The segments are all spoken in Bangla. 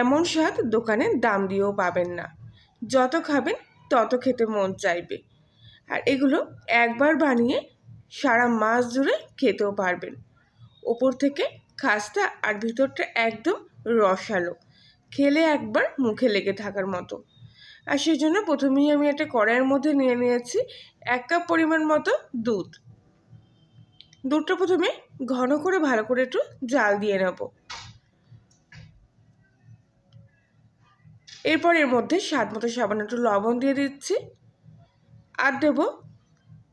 এমন স্বাদ দোকানে দাম দিয়েও পাবেন না। যত খাবেন, তত খেতে মন চাইবে। আর এগুলো একবার বানিয়ে সারা মাস জুড়ে খেতেও পারবেন। ওপর থেকে খাস্তা আর ভিতরটা একদম রসালো। খেলে একবার মুখে লেগে থাকার মতো। আর সেই জন্য প্রথমেই আমি একটা কড়াইয়ের মধ্যে নিয়ে নিয়েছি এক কাপ পরিমাণ মতো দুধ। দুধটা প্রথমে ঘন করে ভালো করে একটু জাল দিয়ে নেব। এরপর এর মধ্যে স্বাদ মতো সাবান একটু লবণ দিয়ে দিচ্ছি। আর দেব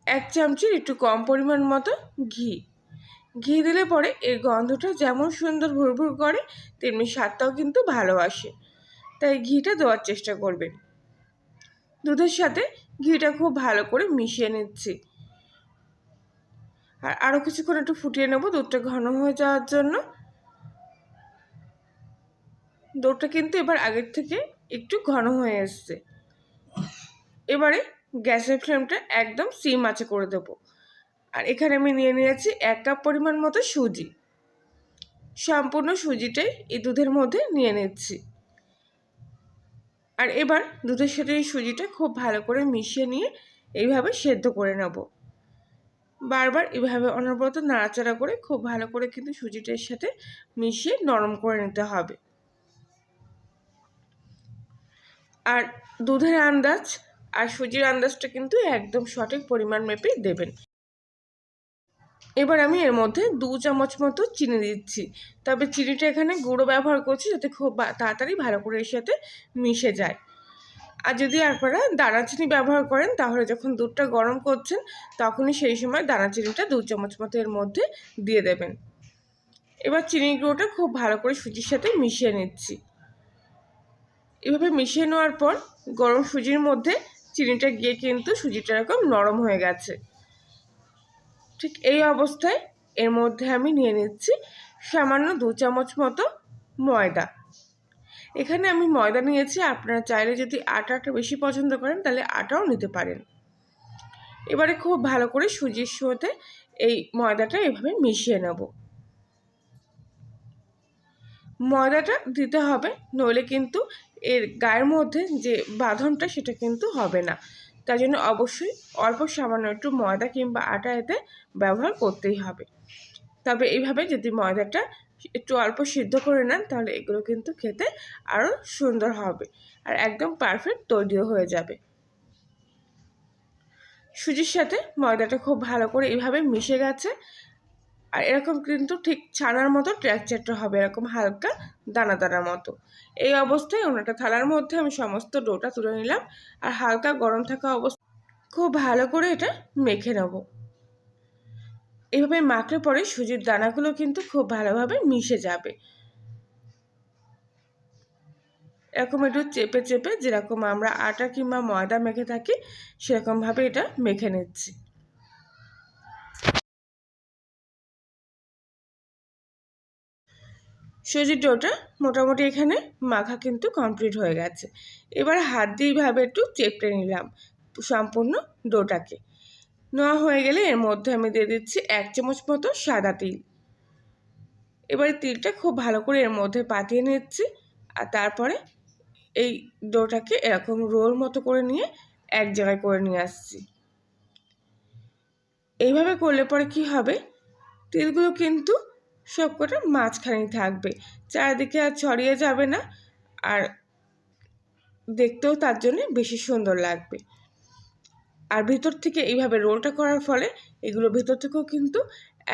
এক চামচির একটু কম পরিমাণ মতো ঘি। ঘি দিলে পরে এর গন্ধটা যেমন সুন্দর ভুরভুর করে, তেমনি স্বাদটাও কিন্তু ভালো আসে। তাই ঘিটা দেওয়ার চেষ্টা করবেন দুধের সাথে ঘিটা খুব ভালো করে মিশিয়ে নিচ্ছি। আর আরও কিছুক্ষণ একটু ফুটিয়ে নেব দুধটা ঘন হয়ে যাওয়ার জন্য। দুধটা কিন্তু এবার আগের থেকে একটু ঘন হয়ে এসছে। এবারে গ্যাসের ফ্লেমটা একদম সিম আছে করে দেব। আর এখানে আমি নিয়ে নিয়েছি এক কাপ পরিমাণ মতো সুজি। সম্পূর্ণ সুজিটাই এই দুধের মধ্যে নিয়ে নিচ্ছি। আর এবার দুধের সাথে এই সুজিটা খুব ভালো করে মিশিয়ে নিয়ে এইভাবে সেদ্ধ করে নেব। বারবার এভাবে অনবরত নাড়াচাড়া করে খুব ভালো করে কিন্তু সুজিটার সাথে মিশিয়ে নরম করে নিতে হবে। আর দুধের আন্দাজ আর সুজির আন্দাজটা কিন্তু একদম সঠিক পরিমাণ মেপে দেবেন। এবার আমি এর মধ্যে দু চামচ মতো চিনি দিচ্ছি। তবে চিনিটা এখানে গুঁড়ো ব্যবহার করছি যাতে খুব তাড়াতাড়ি ভালো করে এর সাথে মিশে যায়। আর যদি আপনারা দানা চিনি ব্যবহার করেন, তাহলে যখন দুধটা গরম করছেন, তখনই সেই সময় দানা চিনিটা দু চামচ মতো এর মধ্যে দিয়ে দেবেন। এবার চিনি গুঁড়োটা খুব ভালো করে সুজির সাথে মিশিয়ে নিচ্ছি। এভাবে মিশিয়ে নেওয়ার পর গরম সুজির মধ্যে চিনিটা গিয়ে কিন্তু সুজিটা এরকম নরম হয়ে গেছে। ঠিক এই অবস্থায় এর মধ্যে আমি নিয়ে নিচ্ছি সামান্য দু চামচ মতো ময়দা। এখানে আমি ময়দা নিয়েছি, আপনারা চাইলে যদি আটাটা বেশি পছন্দ করেন তাহলে আটাও নিতে পারেন। এবারে খুব ভালো করে সুজির সাথে এই ময়দাটা এভাবে মিশিয়ে নেব। ময়দাটা দিতে হবে, নইলে কিন্তু এর গায়ের মধ্যে যে বাঁধনটা সেটা কিন্তু হবে না। তাই জন্য অবশ্যই অল্প সামান্য একটু ময়দা কিংবা আটা এতে ব্যবহার করতেই হবে। তবে এইভাবে যদি ময়দাটা একটু অল্প সিদ্ধ করে নেন, তাহলে এগুলো কিন্তু খেতে আরও সুন্দর হবে আর একদম পারফেক্ট তৈরিও হয়ে যাবে। সুজির সাথে ময়দাটা খুব ভালো করে এইভাবে মিশে গেছে। আর এরকম কিন্তু ঠিক ছানার মতো ট্র্যাকচারটা হবে, এরকম হালকা দানা দানা মতো। এই অবস্থায় ওনাটা থালার মধ্যে আমি সমস্ত ডোটা তুলে নিলাম আর হালকা গরম থাকা অবস্থা খুব ভালো করে এটা মেখে নেব। এভাবে মাখলে পরে সুজির দানাগুলো কিন্তু খুব ভালোভাবে মিশে যাবে। এরকম একটু চেপে চেপে যেরকম আমরা আটা কিংবা ময়দা মেখে থাকি, সেরকমভাবে এটা মেখে নিচ্ছি। সুজির ডোটা মোটামুটি এখানে মাখা কিন্তু কমপ্লিট হয়ে গেছে। এবার হাত দিয়ে এইভাবে একটু চেপটে নিলাম সম্পূর্ণ ডোটাকে। নেওয়া হয়ে গেলে এর মধ্যে আমি দিয়ে দিচ্ছি এক চামচ মতো সাদা তিল। এবারে তিলটা খুব ভালো করে এর মধ্যে পাতিয়ে নিচ্ছি আর তারপরে এই ডোটাকে এরকম রোল মতো করে নিয়ে এক জায়গায় করে নিয়ে আসছি। এইভাবে করলে পরে কি হবে? তিলগুলো কিন্তু সবকটা মাঝখানেই থাকবে। চারিদিকে আর ছড়িয়ে যাবে না আর দেখতেও তার জন্য বেশি সুন্দর লাগবে। আর ভিতর থেকে এইভাবে রোলটা করার ফলে এগুলো ভিতর থেকেও কিন্তু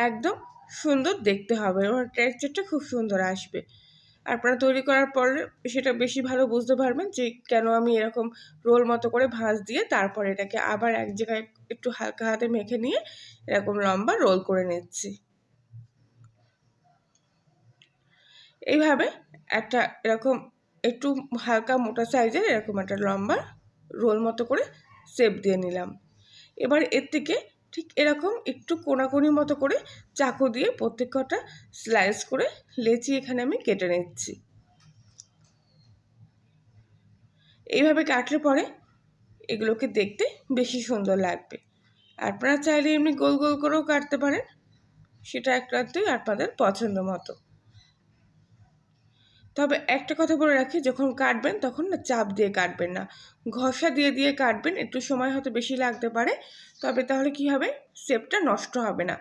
একদম সুন্দর দেখতে হবে এবং টেক্সচারটা খুব সুন্দর আসবে। আপনারা তৈরি করার পর সেটা বেশি ভালো বুঝতে পারবেন যে কেন আমি এরকম রোল মতো করে ভাঁজ দিয়ে তারপর এটাকে আবার এক জায়গায় একটু হালকা হাতে মেখে নিয়ে এরকম লম্বা রোল করে নিচ্ছি। এইভাবে একটা এরকম একটু হালকা মোটা সাইজের এরকম একটা লম্বা রোল মতো করে সেপ দিয়ে নিলাম। এবার এর থেকে ঠিক এরকম একটু কোনাকুনি মতো করে চাকু দিয়ে প্রত্যেক কটা স্লাইস করে লেচি এখানে আমি কেটে নিচ্ছি। এইভাবে কাটলে পরে এগুলোকে দেখতে বেশি সুন্দর লাগবে। আপনারা চাইলে এমনি গোল গোল করেও কাটতে পারেন। সেটা একটাতেই আপনাদের পছন্দ মতো। তবে একটা কথা বলে রাখি, যখন কাটবেন তখন না চাপ দিয়ে কাটবেন না। ঘষা দিয়ে দিয়ে কাটবেন, একটু সময় হয়তো বেশি লাগতে পারে। তবে তাহলে কি হবে? শেপটা নষ্ট হবে না।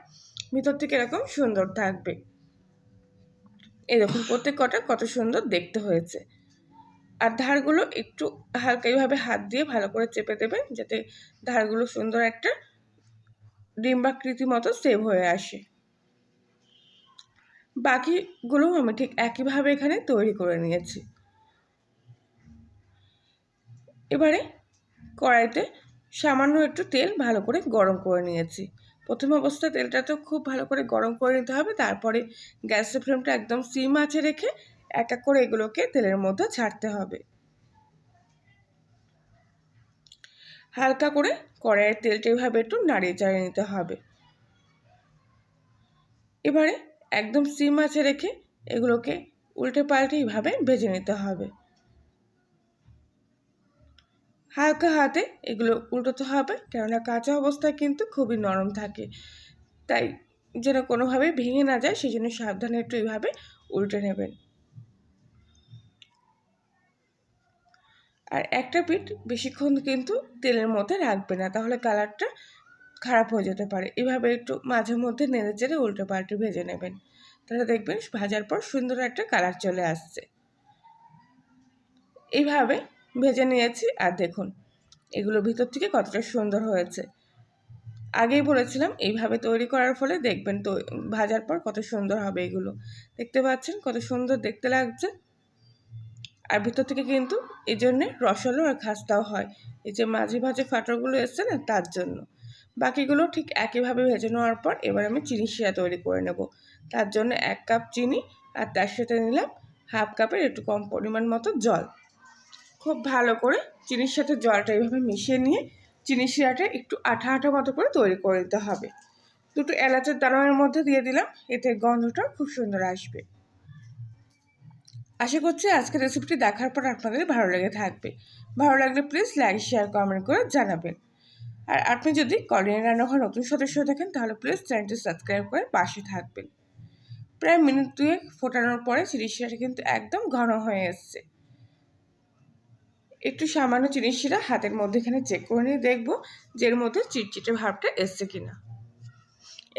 ভিতর থেকে এরকম সুন্দর থাকবে। দেখুন, প্রত্যেক কটা কত সুন্দর দেখতে হয়েছে। আর ধারগুলো একটু হালকা এইভাবে হাত দিয়ে ভালো করে চেপে দেবেন, যাতে ধারগুলো সুন্দর একটা ডিম্বাকৃতি মতো সেভ হয়ে আসে। বাকিগুলো আমি ঠিক একইভাবে এখানে তৈরি করে নিয়েছি। এবারে কড়াইতে সামান্য একটু তেল ভালো করে গরম করে নিয়েছি। প্রথম অবস্থায় তেলটা তো খুব ভালো করে গরম করে নিতে হবে, তারপরে গ্যাসের ফ্লেমটা একদম সিম আছে রেখে এক এক করে এগুলোকে তেলের মধ্যে ছাড়তে হবে। হালকা করে কড়াইয়ের তেলটা এভাবে একটু নাড়িয়ে চাড়িয়ে নিতে হবে। এবারে একদম সিম আছে রেখে এগুলোকে উল্টে পাল্টে এইভাবে ভেজে নিতে হবে। হালকা হাতে এগুলো উল্টোতে হবে, কেননা কাঁচা অবস্থায় কিন্তু খুবই নরম থাকে। তাই যেন কোনোভাবে ভেঙে না যায় সেই জন্য সাবধানে একটু এইভাবে উল্টে নেবেন। আর একটা পিঠ বেশিক্ষণ কিন্তু তেলের মধ্যে রাখবে না, তাহলে কালারটা খারাপ হয়ে যেতে পারে। এভাবে একটু মাঝে মধ্যে নেড়ে চেড়ে উল্টে পাল্টে ভেজে নেবেন। তাহলে দেখবেন ভাজার পর সুন্দর একটা কালার চলে আসছে। এইভাবে ভেজে নিয়েছি আর দেখুন, এগুলো ভিতর থেকে কতটা সুন্দর হয়েছে। আগেই বলেছিলাম এইভাবে তৈরি করার ফলে দেখবেন তো ভাজার পর কত সুন্দর হবে এগুলো। দেখতে পাচ্ছেন কত সুন্দর দেখতে লাগছে। আর ভিতর থেকে কিন্তু এই জন্যে রসালো আর খাস্তাও হয়। এই যে মাঝে মাঝে ফাটরগুলো এসছে না, তার জন্য। বাকিগুলো ঠিক একইভাবে ভেজে নেওয়ার পর এবার আমি চিনি শিরা তৈরি করে নেব। তার জন্য এক কাপ চিনি আর তার সাথে নিলাম হাফ কাপের একটু কম পরিমাণ মতো জল। খুব ভালো করে চিনির সাথে জলটা এইভাবে মিশিয়ে নিয়ে চিনি শিরাটা একটু আঠা আঠা মতো করে তৈরি করে দিতে হবে। দুটো এলাচের দানার মধ্যে দিয়ে দিলাম, এতে গন্ধটা খুব সুন্দর আসবে। আশা করছি আজকের রেসিপিটি দেখার পর আপনাদের ভালো লেগে থাকবে। ভালো লাগলে প্লিজ লাইক শেয়ার কমেন্ট করে জানাবেন। আর আপনি যদি কলিয়ান রান্নাঘর নতুন সদস্য দেখেন, তাহলে প্লিজ চ্যানেলটি সাবস্ক্রাইব করে পাশে থাকবেন। প্রায় মিনিট দুয়েক ফোটানোর পরে চিনি শিরাটা কিন্তু একদম ঘন হয়ে এসছে। একটু সামান্য চিনি শিরা হাতের মধ্যে এখানে চেক করে নিয়ে দেখব যে এর মধ্যে চিটচিটে ভাবটা এসছে কিনা।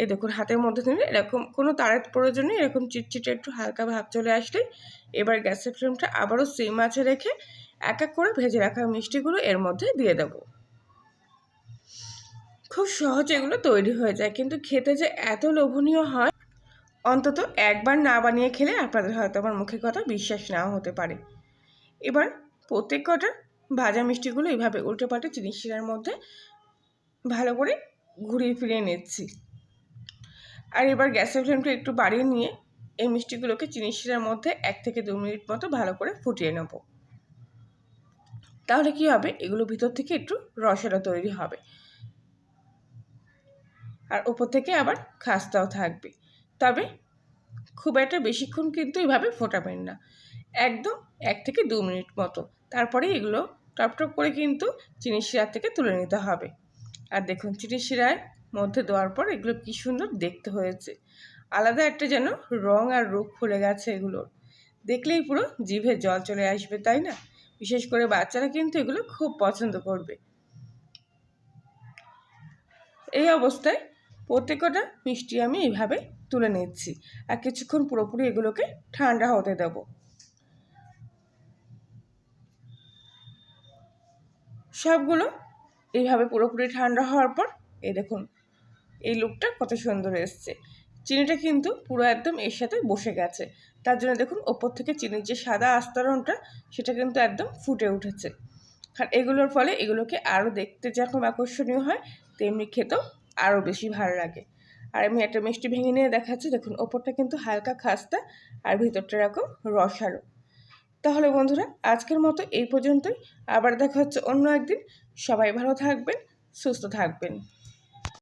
এই দেখুন, হাতের মধ্যে নিলে এরকম কোনো তারের প্রয়োজনে এরকম চিটচিটে একটু হালকা ভাব চলে আসলেই এবার গ্যাসের ফ্লেমটা আবারও সেম আছে রেখে এক এক করে ভেজে রাখা মিষ্টিগুলো এর মধ্যে দিয়ে দেব। খুব সহজে এগুলো তৈরি হয়ে যায়। কিন্তু খেতে যে এত লোভনীয় হয়, অন্তত একবার না বানিয়ে খেলে আপনাদের হয়তো আমার মুখের কথা বিশ্বাস নাও হতে পারে। এবার প্রত্যেক কটা ভাজা মিষ্টিগুলো এইভাবে উল্টে পাল্টে চিনি শিরার মধ্যে ভালো করে ঘুরিয়ে ফিরিয়ে নিচ্ছি। আর এবার গ্যাসের ফ্লেমটা একটু বাড়িয়ে নিয়ে এই মিষ্টিগুলোকে চিনি শিরার মধ্যে এক থেকে দু মিনিট মতো ভালো করে ফুটিয়ে নেব। তাহলে কি হবে? এগুলো ভিতর থেকে একটু রসেরা তৈরি হবে। আর ওপর থেকে আবার খাস্তাও থাকবে। তবে খুব একটা বেশিক্ষণ কিন্তু এইভাবে ফোটাবেন না। একদম এক থেকে দু মিনিট মতো। তারপরে এগুলো টপ টপ করে কিন্তু চিনি শিরা থেকে তুলে নিতে হবে। আর দেখুন চিনি শিরায় মধ্যে দেওয়ার পর এগুলো কি সুন্দর দেখতে হয়েছে। আলাদা একটা যেন রং আর রূপ খুলে গেছে এগুলোর। দেখলেই পুরো জিভে জল চলে আসবে, তাই না? বিশেষ করে বাচ্চারা কিন্তু এগুলো খুব পছন্দ করবে। এই অবস্থায় প্রত্যেকটা মিষ্টি আমি এইভাবে তুলে নিচ্ছি। আর কিছুক্ষণ পুরোপুরি এগুলোকে ঠান্ডা হতে দেব। সবগুলো এইভাবে পুরোপুরি ঠান্ডা হওয়ার পর এই দেখুন, এই লুকটা কত সুন্দর এসছে। চিনিটা কিন্তু পুরো একদম এর সাথে বসে গেছে। তার জন্য দেখুন, ওপর থেকে চিনির যে সাদা আস্তরণটা, সেটা কিন্তু একদম ফুটে উঠেছে। আর এগুলোর ফলে এগুলোকে আরও দেখতে যেরকম আকর্ষণীয় হয়, তেমনি খেতেও আরও বেশি ভালো লাগে। আর আমি একটা মিষ্টি ভেঙে নিয়ে দেখাচ্ছি দেখুন ওপরটা কিন্তু হালকা খাস্তা আর ভিতরটা এরকম রসালো। তাহলে বন্ধুরা আজকের মতো এই পর্যন্তই। আবার দেখা হচ্ছে অন্য একদিন। সবাই ভালো থাকবেন সুস্থ থাকবেন।